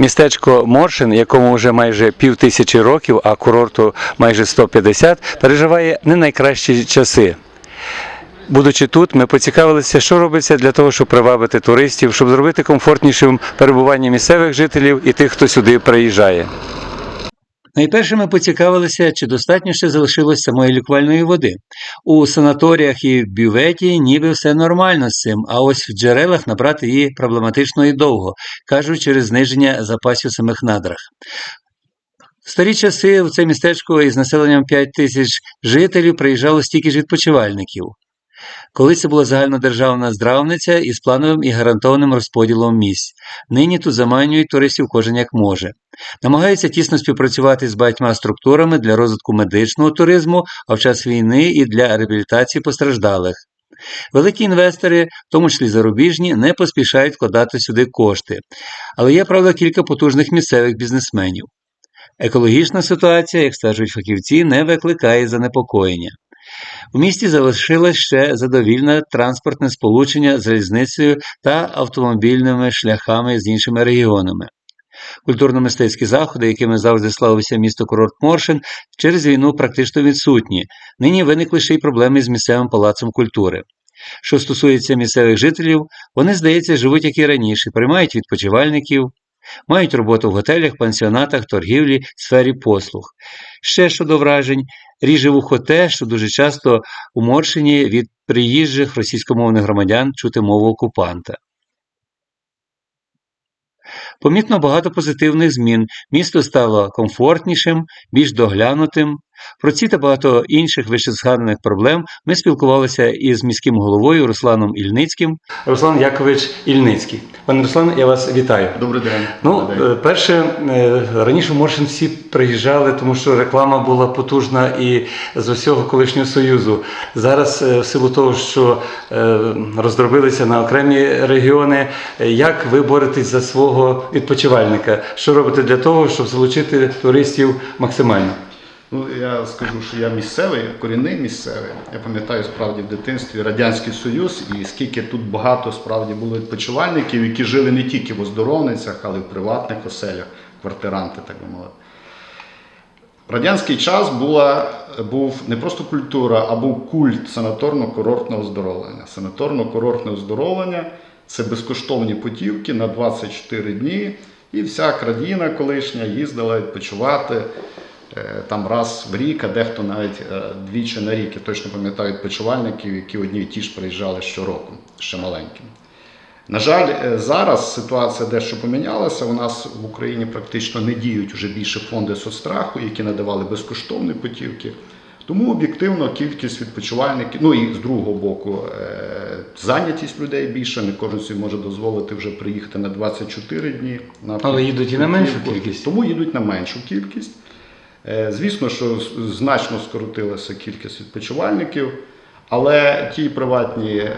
Містечко Моршин, якому вже майже пів тисячі років, а курорту майже 150, переживає не найкращі часи. Будучи тут, ми поцікавилися, що робиться для того, щоб привабити туристів, щоб зробити комфортнішим перебування місцевих жителів і тих, хто сюди приїжджає. Найперше ми поцікавилися, чи достатньо ще залишилось самої лікувальної води. У санаторіях і в бюветі ніби все нормально з цим, а ось в джерелах набрати її проблематично і довго, кажуть, через зниження запасів в самих надрах. В старі часи в це містечко із населенням 5 тисяч жителів приїжджало стільки ж відпочивальників. Колись це була загальнодержавна здравниця із плановим і гарантованим розподілом місць. Нині тут заманюють туристів кожен як може. Намагаються тісно співпрацювати з багатьма структурами для розвитку медичного туризму, а в час війни і для реабілітації постраждалих. Великі інвестори, в тому числі зарубіжні, не поспішають вкладати сюди кошти. Але є, правда, кілька потужних місцевих бізнесменів. Екологічна ситуація, як стверджують фахівці, не викликає занепокоєння. У місті залишилось ще задовільне транспортне сполучення з залізницею та автомобільними шляхами з іншими регіонами. Культурно-мистецькі заходи, якими завжди славився місто курорт Моршин, через війну практично відсутні. Нині виникли ще й проблеми з місцевим палацом культури. Що стосується місцевих жителів, вони, здається, живуть як і раніше, приймають відпочивальників, мають роботу в готелях, пансіонатах, торгівлі, сфері послуг. Ще щодо вражень, ріже вухо те, що дуже часто у Моршині від приїжджих російськомовних громадян чути мову окупанта. Помітно багато позитивних змін. Місто стало комфортнішим, більш доглянутим. Про ці та багато інших вищезгаданих проблем ми спілкувалися із міським головою Русланом Ільницьким. Руслан Якович Ільницький. Пане Руслан, я вас вітаю. Добрий день. Ну, Добрий день. е, перше, е, раніше в Моршин всі приїжджали, тому що реклама була потужна і з усього колишнього союзу. Зараз, е, в силу того, що роздробилися на окремі регіони, як ви боретесь за свого відпочивальника? Що робите для того, щоб залучити туристів максимально? Ну, я скажу, що я місцевий, корінний місцевий. Я пам'ятаю справді в дитинстві Радянський Союз і скільки тут багато справді було відпочивальників, які жили не тільки в оздоровницях, але й в приватних оселях, квартиранти, так би мовити. Радянський час була, був не просто культура, а був культ санаторно-курортного оздоровлення. Санаторно-курортне оздоровлення це безкоштовні путівки на 24 дні, і вся країна колишня їздила відпочивати там раз в рік, а дехто навіть е, двічі на рік. Я точно пам'ятаю відпочивальників, які одні і ті ж приїжджали щороку, ще маленькими. На жаль, е, зараз ситуація дещо помінялася. У нас в Україні практично не діють вже більше фонди соцстраху, які надавали безкоштовні путівки. Тому об'єктивно кількість відпочивальників, ну і з другого боку, е, зайнятість людей більше. Не кожен собі може дозволити вже приїхати на 24 дні. На Але їдуть і на меншу кількість. Тому їдуть на меншу кількість. Е, Звісно, що значно скоротилася кількість відпочивальників, але ті приватні е,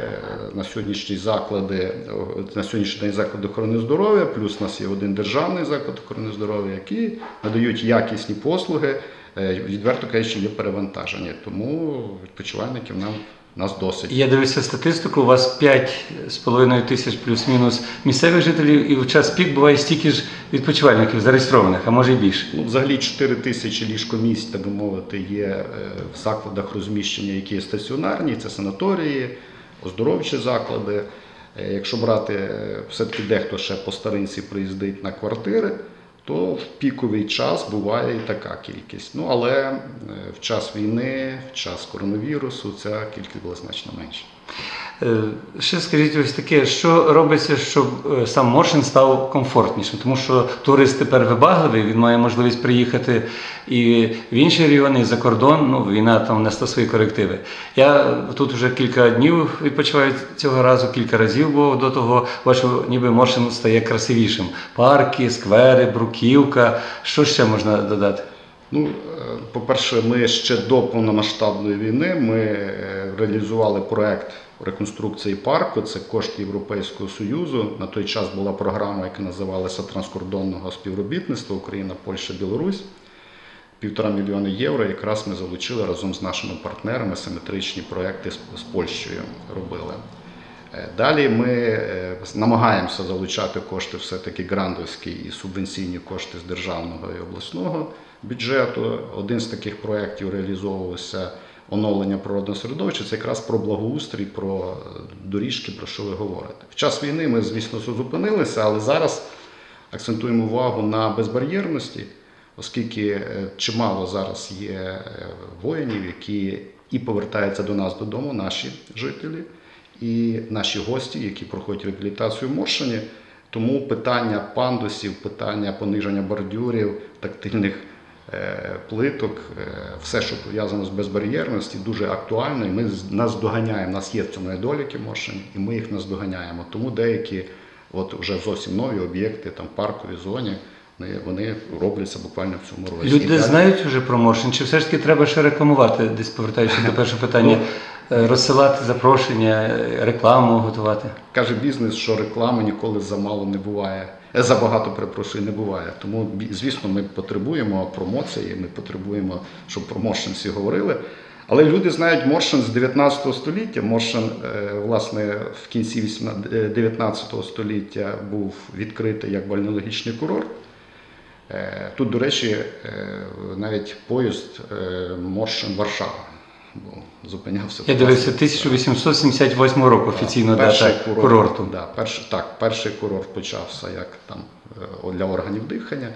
на сьогоднішні заклади, на сьогоднішній день заклади охорони здоров'я, плюс у нас є один державний заклад охорони здоров'я, які надають якісні послуги, е, відверто кажучи, є перевантаження, Тому відпочивальників нам нас досить. Я дивився статистику, у вас 5,5 тисяч плюс-мінус місцевих жителів, і в час пік буває стільки ж відпочивальників зареєстрованих, а може й більше. Ну, взагалі 4 тисячі ліжкомісць, так би мовити, є е, в закладах розміщення, які є стаціонарні, це санаторії, оздоровчі заклади. Е, Якщо брати, е, все-таки дехто ще по старинці приїздить на квартири, то в піковий час буває і така кількість. Ну, але е, в час війни, в час коронавірусу ця кількість була значно менша. Е, Ще скажіть ось таке, що робиться, щоб е, сам Моршин став комфортнішим? Тому що турист тепер вибагливий, він має можливість приїхати і в інші регіони, і за кордон. Ну, війна там внесла свої корективи. Я тут вже кілька днів відпочиваю цього разу, кілька разів, бо до того бачу, ніби Моршин стає красивішим. Парки, сквери, бруківка. Що ще можна додати? Ну, е, по-перше, ми ще до повномасштабної війни ми реалізували проект реконструкції парку. Це кошти Європейського Союзу. На той час була програма, яка називалася транскордонного співробітництва Україна, Польща, Білорусь. Півтора мільйони євро. Якраз ми залучили разом з нашими партнерами симетричні проекти з, Польщею робили. Е, Далі ми е, намагаємося залучати кошти все-таки грантовські і субвенційні кошти з державного і обласного бюджету. Один з таких проєктів реалізовувався оновлення природного середовища. Це якраз про благоустрій, про е, доріжки, про що ви говорите. В час війни ми, звісно, зупинилися, але зараз акцентуємо увагу на безбар'єрності, оскільки е, чимало зараз є е, воїнів, які і повертаються до нас додому, наші жителі, і наші гості, які проходять реабілітацію в Моршині. Тому питання пандусів, питання пониження бордюрів, тактильних плиток, е, все, що пов'язано з безбар'єрністю, дуже актуально. І ми наздоганяємо. У нас є в цьому недоліки в Моршині, і ми їх наздоганяємо. Тому деякі от вже зовсім нові об'єкти, там паркові зоні, вони, робляться буквально в цьому році. Люди далі- знають вже про Моршин, чи все ж таки треба ще рекламувати, десь повертаючись до першого питання, е, розсилати запрошення, е, рекламу готувати? Каже бізнес, що реклами ніколи замало не буває. Е, Забагато перепрошую, не буває. Тому, звісно, ми потребуємо промоції, ми потребуємо, щоб про Моршин всі говорили. Але люди знають Моршин з 19 століття. Моршин, е, власне, в кінці 18 е, 19 століття був відкритий як бальнеологічний курорт. Тут, до речі, навіть поїзд Моршин Варшава був, зупинявся. Я дивився 1878 року офіційно Перший дата курорту. Да, перший, так, перший курорт почався як там е, для органів дихання.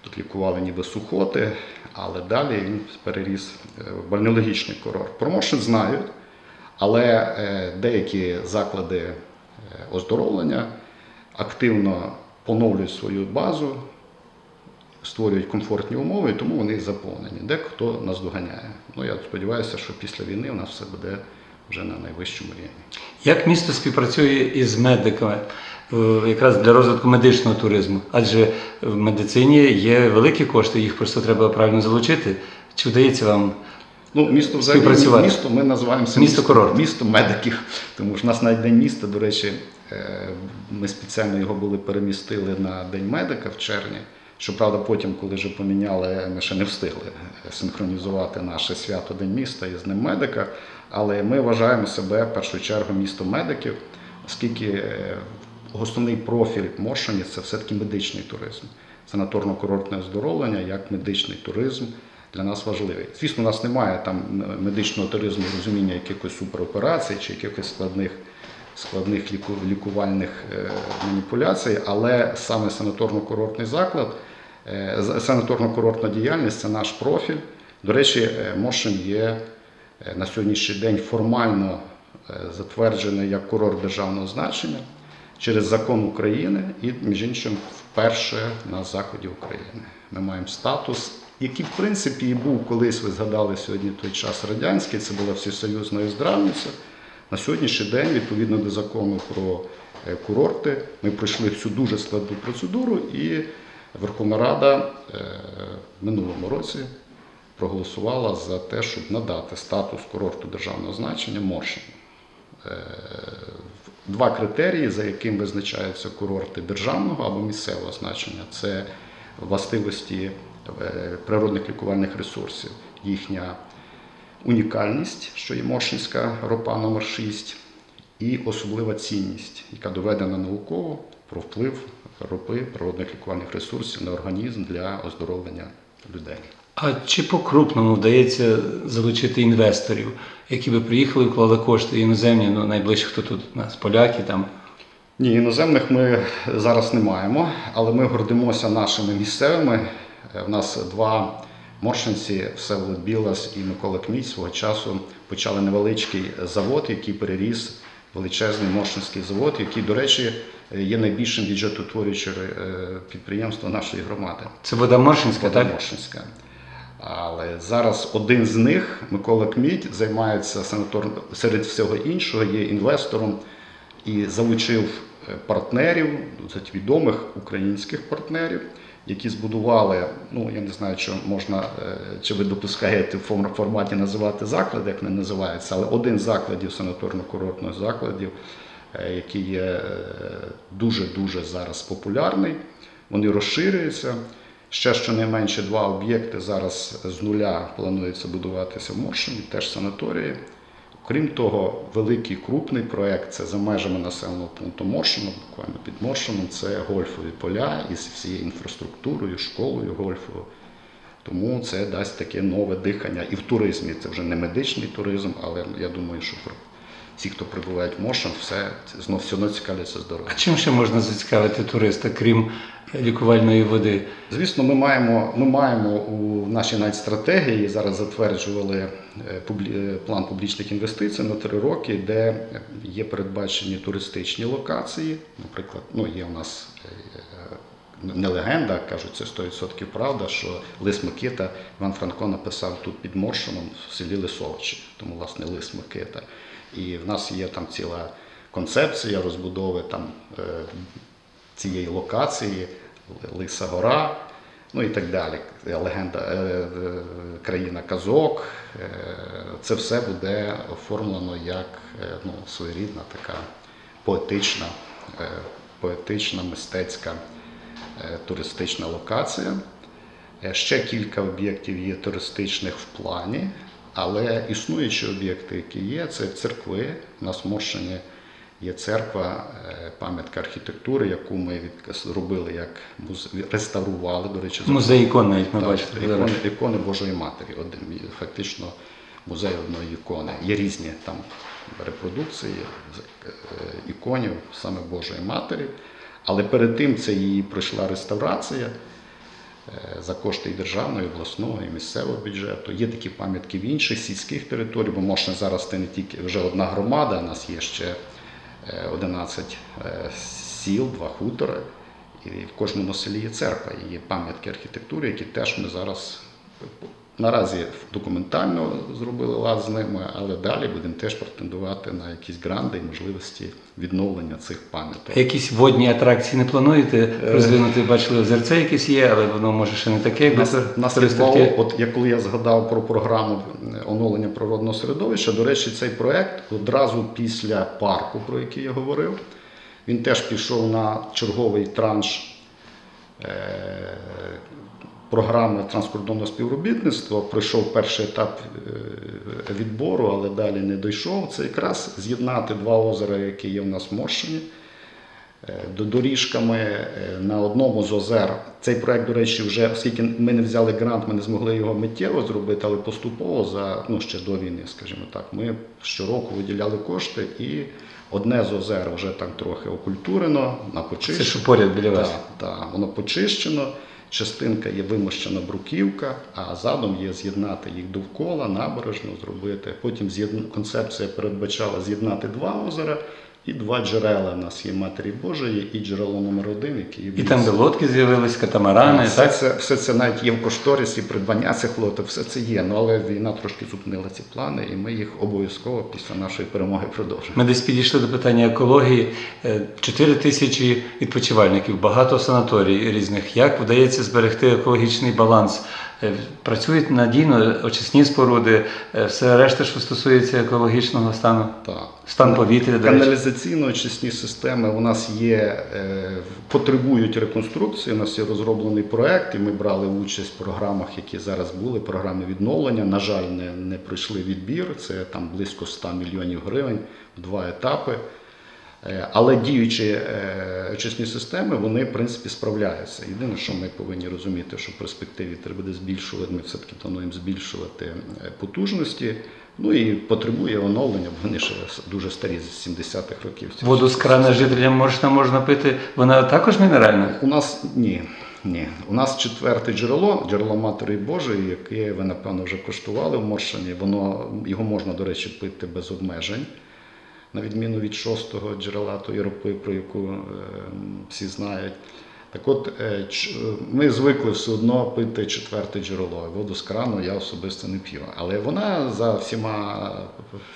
Тут лікували ніби сухоти, але далі він переріс е, в бальнеологічний курорт. Про знають, але е, деякі заклади оздоровлення активно поновлюють свою базу, створюють комфортні умови, і тому вони заповнені. Дехто нас доганяє. Ну, я сподіваюся, що після війни у нас все буде вже на найвищому рівні. Як місто співпрацює із медиками е, якраз для розвитку медичного туризму? Адже в медицині є великі кошти, їх просто треба правильно залучити. Чи вдається вам? Ну, місто взагалі Співпрацювати. місто ми називаємося Місто курорт. місто медиків. Тому що в нас навіть день міста, до речі, е, ми спеціально його були перемістили на День медика в червні. Щоправда, потім, коли вже поміняли, ми ще не встигли синхронізувати наше свято День міста із Днем медика. Але ми вважаємо себе в першу чергу містом медиків, оскільки е, основний профіль Моршині це все-таки медичний туризм. Санаторно-курортне оздоровлення як медичний туризм для нас важливий. Звісно, у нас немає там медичного туризму розуміння якихось супероперацій чи якихось складних, складних лікувальних е, маніпуляцій, але саме санаторно-курортний заклад, з- санаторно-курортна діяльність це наш профіль. До речі, е, Мошин є е, на сьогоднішній день формально е, затверджений як курорт державного значення через закон України і, між іншим, вперше на заході України. Ми маємо статус, який, в принципі, і був колись, ви згадали сьогодні той час радянський, це була всесоюзна здравниця. На сьогоднішній день, відповідно до закону про е, курорти, ми пройшли цю дуже складну процедуру, і Верховна Рада е, в минулому році проголосувала за те, щоб надати статус курорту державного значення Моршину. Е, Два критерії, за яким визначаються курорти державного або місцевого значення, це властивості е, природних лікувальних ресурсів, їхня унікальність, що є Моршинська ропа номер 6 і особлива цінність, яка доведена науково про вплив ропи природних лікувальних ресурсів на організм для оздоровлення людей. А чи по-крупному вдається залучити інвесторів, які би приїхали, вклали кошти іноземні, ну найближче хто тут у нас, поляки там. Ні, іноземних ми зараз не маємо, але ми гордимося нашими місцевими. Е, В нас два моршинці, Всеволод Білас і Микола Кміць свого часу почали невеличкий завод, який переріс величезний моршинський завод, який, до речі, є найбільшим бюджетоутворюючим е, підприємством нашої громади. Це вода Моршинська, так? Моршинська. Але зараз один з них, Микола Кмідь, займається санаторно серед всього іншого, є інвестором і залучив е, партнерів, досить відомих українських партнерів, які збудували, ну я не знаю, чи можна, е, чи ви допускаєте в форматі називати заклади, як не називається, але один з закладів санаторно-курортних закладів, е, який є е, дуже-дуже зараз популярний. Вони розширюються. Ще щонайменше два об'єкти зараз з нуля планується будуватися в Моршині, теж санаторії. Крім того, великий крупний проект це за межами населеного пункту Моршино, буквально під Моршином, це гольфові поля із всією інфраструктурою, школою гольфовою. Тому це дасть таке нове дихання і в туризмі. Це вже не медичний туризм, але я думаю, що про- всі, хто прибувають в Моршин, все знов все одно цікавляться здоров'ям. А чим ще можна зацікавити туриста, крім лікувальної води? Звісно, ми маємо, ми маємо у нашій навіть стратегії зараз затверджували план публічних інвестицій на три роки, де є передбачені туристичні локації. Наприклад, ну є у нас е, не легенда, кажуть, це 100% правда, що Лис Микита Іван Франко написав тут під Моршином в селі Лисовичі, тому власне Лис Микита. І в нас є там ціла концепція розбудови там е, цієї локації, Лиса Гора, ну і так далі. Легенда е, е, країна казок. Е, Це все буде оформлено як е, ну, своєрідна така поетична, е, поетична мистецька е, туристична локація. Е, Ще кілька об'єктів є туристичних в плані, але існуючі об'єкти, які є, це церкви. В Моршині є церква, е, пам'ятка архітектури, яку ми зробили як реставрували, до речі, Музей ікон навіть ми бачите. ікони, ікони Божої Матері, один фактично музей одної ікони. Є різні там репродукції е, іконів саме Божої Матері. Але перед тим це її пройшла реставрація е, за кошти і державного, і обласного, і місцевого бюджету. Є такі пам'ятки в інших сільських територіях, бо можна зараз це не тільки вже одна громада, у нас є ще 11 е, сіл, два хутори. І в кожному селі є церква, і є пам'ятки архітектури, які теж ми зараз наразі документально зробили лад з ними, але далі будемо теж претендувати на якісь гранди і можливості відновлення цих пам'яток. Якісь водні атракції не плануєте розвинути? Бачили, озерце якесь є, але воно може ще не таке, якби Нас, нас туристів от як коли я згадав про програму е, оновлення природного середовища, до речі, цей проект одразу після парку, про який я говорив, він теж пішов на черговий транш е, програми транскордонного співробітництва. Пройшов перший етап е, відбору, але далі не дійшов. Це якраз з'єднати два озера, які є в нас в Моршині. Е, доріжками е, на одному з озер. Цей проект, до речі, вже оскільки ми не взяли грант, ми не змогли його миттєво зробити, але поступово за ну ще до війни, скажімо так, ми щороку виділяли кошти, і одне з озер вже там трохи окультурено, на Це що поряд біля вас. Так, так, воно почищено. Частинка є вимощена бруківка, а задом є з'єднати їх довкола, набережно зробити. Потім концепція передбачала з'єднати два озера і два джерела. У нас є Матері Божої і джерело номер один, яке є в І там, де лодки з'явились, катамарани, все, так? це, все це навіть є в кошторисі, придбання цих лодок, все це є. Ну але війна трошки зупинила ці плани, і ми їх обов'язково після нашої перемоги продовжимо. Ми десь підійшли до питання екології. 4 тисячі відпочивальників, багато санаторій різних. Як вдається зберегти екологічний баланс? Е, Працюють надійно очисні споруди, е, все решта, що стосується екологічного стану. Так. Стан повітря. Каналізаційно-очисні системи у нас є, е, потребують реконструкції. У нас є розроблений проект, і ми брали участь в програмах, які зараз були, програми відновлення. На жаль, не, не пройшли відбір. Це там близько 100 мільйонів гривень в два етапи. Е, Але діючі е, очисні системи, вони в принципі справляються. Єдине, що ми повинні розуміти, що в перспективі треба буде збільшувати, ми все-таки плануємо збільшувати е, потужності. Ну і потребує оновлення, бо вони ще дуже старі з 70-х років. Воду з крана жителям можна, можна пити, вона також мінеральна. У нас ні. Ні, у нас четверте джерело, джерело Матері Божої, яке ви напевно вже коштували в Моршині. Воно його можна, до речі, пити без обмежень, на відміну від шостого джерела тої ропи, про яку е, всі знають. Так от е, е, ми звикли все одно пити четверте джерело. Воду з крану я особисто не п'ю. Але вона за всіма,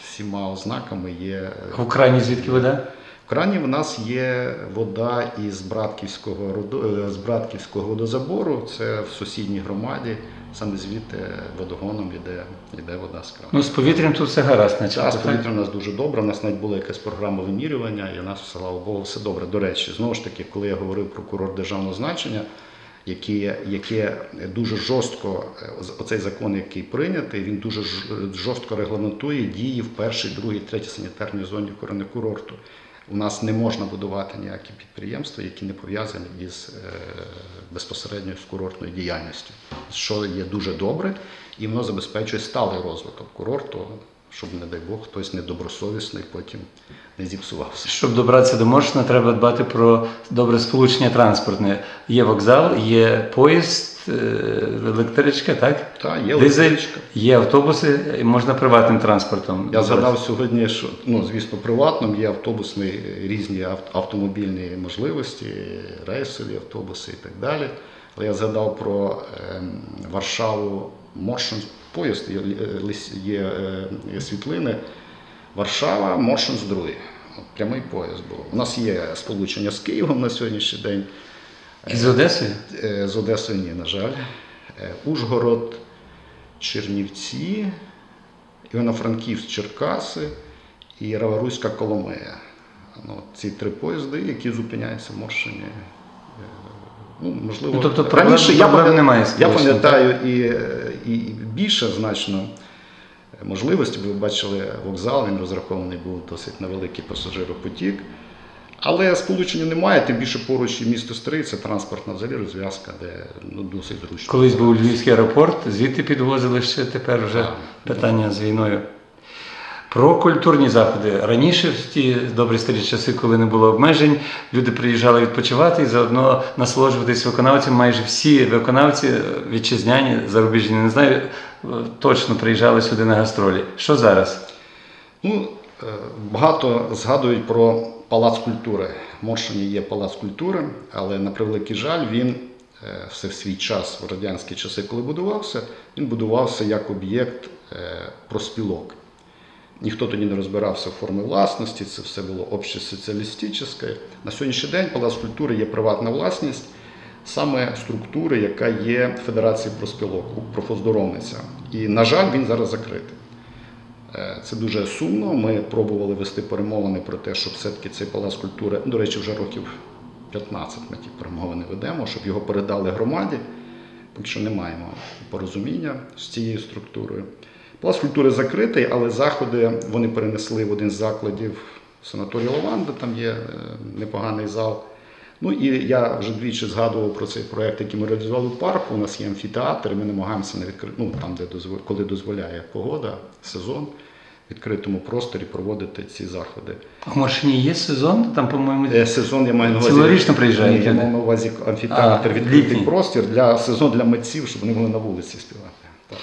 всіма ознаками є В Україні звідки вода? В крані в нас є вода із Братківського, е, з Братківського водозабору. Це в сусідній громаді. Саме звідти водогоном йде, йде вода з крану. Ну, з повітрям тут все гаразд, наче. Так? повітря у нас дуже добре. У нас навіть була якась програма вимірювання, і у нас, слава Богу, все добре. До речі, знову ж таки, коли я говорив про курорт державного значення, яке, яке дуже жорстко, е, оцей закон, який прийнятий, він дуже жорстко регламентує дії в першій, другій, третій санітарній зоні курорту. У нас не можна будувати ніякі підприємства, які не пов'язані із е, безпосередньо з курортною діяльністю, що є дуже добре, і воно забезпечує сталий розвиток курорту, щоб, не дай Бог, хтось недобросовісний потім не зіпсувався. Щоб добратися до Моршина, треба дбати про добре сполучення транспортне. Є вокзал, є поїзд, електричка, так? Та, є Дизель, електричка. є автобуси, і можна приватним транспортом. Я згадав сьогодні, що ну звісно, приватним є автобусні різні автомобільні можливості, рейсові автобуси і так далі. Але я згадав про ем, Варшаву Моршин поїзд, є, е, є, е, є світлини. Варшава Моршин. От Прямий поїзд був. У нас є сполучення з Києвом на сьогоднішній день. І з Одесою? Е, З Одесою ні, на жаль. Е, Ужгород, Чернівці, Івано-Франківськ, Черкаси і Раваруська Коломия. Ну, ці три поїзди, які зупиняються в Моршині. Е, Ну, можливо, Ну, тобто проблем- я, проблем пам'ят- немає я пам'ятаю і, і більше значно можливості. Ви бачили вокзал, він розрахований був досить на великий пасажиропотік. Але сполучення немає, тим більше поруч і місто Стрий, це транспортна взагалі розв'язка, де ну, досить зручно. Колись був Львівський аеропорт, звідти підвозили ще тепер вже Так. питання з війною. Про культурні заходи. Раніше, в ті добрі старі часи, коли не було обмежень, люди приїжджали відпочивати і заодно насолоджуватись виконавцям. Майже всі виконавці вітчизняні, зарубіжні, не знаю, точно приїжджали сюди на гастролі. Що зараз? Ну, е, багато згадують про палац культури. В Моршині є палац культури, але на превеликий жаль, він е, все в свій час, в радянські часи, коли будувався, він будувався як об'єкт е, проспілок. Ніхто тоді не розбирався в формі власності, це все було общесоціалістичне. На сьогоднішній день Палац культури є приватна власність саме структури, яка є Федерації проспілок, профоздоровниця. І, на жаль, він зараз закритий. Е, Це дуже сумно. Ми пробували вести перемовини про те, щоб все-таки цей палац культури, до речі, вже років 15 ми ті перемовини ведемо, щоб його передали громаді. Поки що не маємо порозуміння з цією структурою. Палац культури закритий, але заходи вони перенесли в один з закладів санаторію Лаванда, там є е, непоганий зал. Ну і я вже двічі згадував про цей проект, який ми реалізували в парку. У нас є амфітеатр, і ми намагаємося на відкри... ну, там, де дозволяє, коли дозволяє погода, сезон, в відкритому просторі проводити ці заходи. А в Моршині є сезон? Там, по-моєму, Е, Сезон я маю на увазі. Цілорічно приїжджають я маю на увазі амфітеатр, А, відкритий літній. простір для сезон для митців, щоб вони могли на вулиці співати. Так.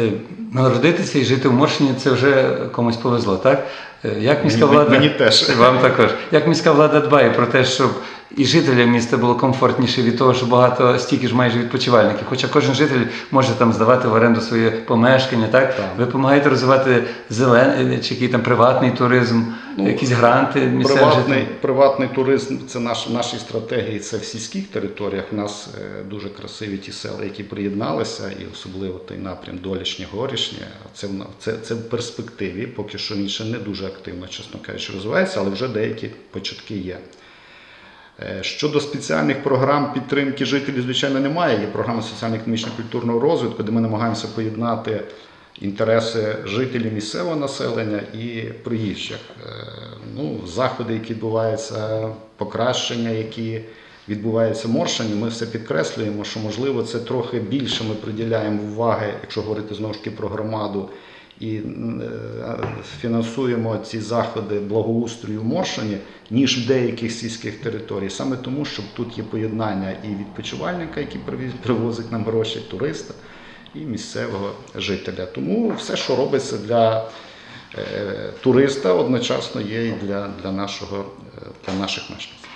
Е, Народитися і жити в Моршині це вже комусь повезло, так? Е, Як міська влада мені теж. вам також. Як міська влада дбає про те, щоб і жителям міста було комфортніше від того, що багато стільки ж майже відпочивальників. Хоча кожен житель може там здавати в оренду своє помешкання, так? Так. Ви допомагаєте розвивати зелений чи який там приватний туризм, Ну, якісь гранти місцевим Приватний, жителям? приватний туризм це наш, в нашій стратегії, це в сільських територіях. У нас е, дуже красиві ті села, які приєдналися, і особливо той напрям Долішнє, Горішнє. Це, в це, це в перспективі. Поки що він ще не дуже активно, чесно кажучи, розвивається, але вже деякі початки є. Е, Щодо спеціальних програм підтримки жителів, звичайно, немає. Є програма соціально-економічного культурного розвитку, де ми намагаємося поєднати інтереси жителів місцевого населення і приїжджих. Е, Ну, заходи, які відбуваються, покращення, які відбуваються в Моршині, ми все підкреслюємо, що можливо це трохи більше ми приділяємо уваги, якщо говорити знову ж таки про громаду. І е, фінансуємо ці заходи благоустрою в Моршині, ніж в деяких сільських територій. Саме тому, що тут є поєднання і відпочивальника, який привозить нам гроші, туриста, і місцевого жителя. Тому все, що робиться для е, туриста, одночасно є і для, для, нашого, е, для наших мешканців.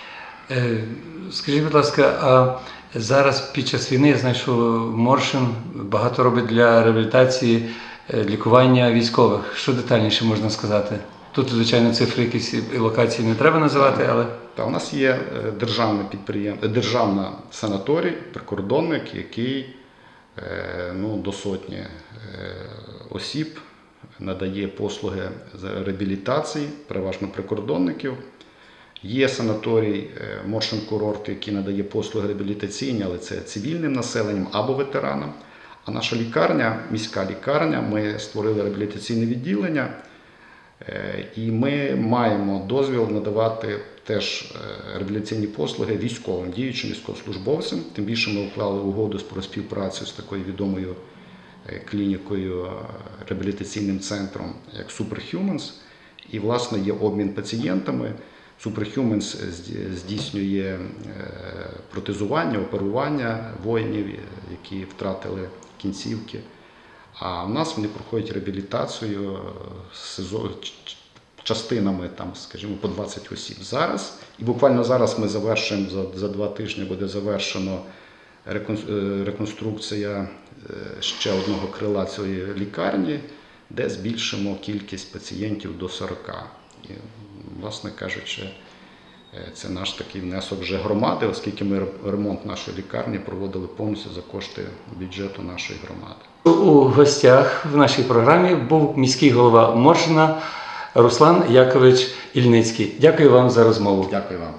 Скажіть, будь ласка, а зараз під час війни я знаю, що Моршин багато робить для реабілітації лікування військових. Що детальніше можна сказати? Тут, звичайно, цифри якісь і локації не треба називати, але Та у нас є е, державне підприємство, державна санаторій, прикордонник, який е, ну, до сотні е, осіб надає послуги з реабілітації, переважно прикордонників. Є санаторій е, Моршин курорт, який надає послуги реабілітаційні, але це цивільним населенням або ветеранам. А наша лікарня, міська лікарня, ми створили реабілітаційне відділення, е, і ми маємо дозвіл надавати теж е, реабілітаційні послуги військовим, діючим військовослужбовцям. Тим більше ми уклали угоду про співпрацю з такою відомою е, клінікою, реабілітаційним центром, як Superhumans. І, власне, є обмін пацієнтами. Superhumans здійснює протезування, оперування воїнів, які втратили кінцівки. А в нас вони проходять реабілітацію е, частинами, там, скажімо, по 20 осіб зараз. І буквально зараз ми завершуємо за, за два тижні буде завершено е, реконструкція е, ще одного крила цієї лікарні, де збільшимо кількість пацієнтів до 40. І, власне кажучи, це наш такий внесок вже громади, оскільки ми ре- ремонт нашої лікарні проводили повністю за кошти бюджету нашої громади. У гостях в нашій програмі був міський голова Моршина Руслан Якович Ільницький. Дякую вам за розмову. Дякую вам.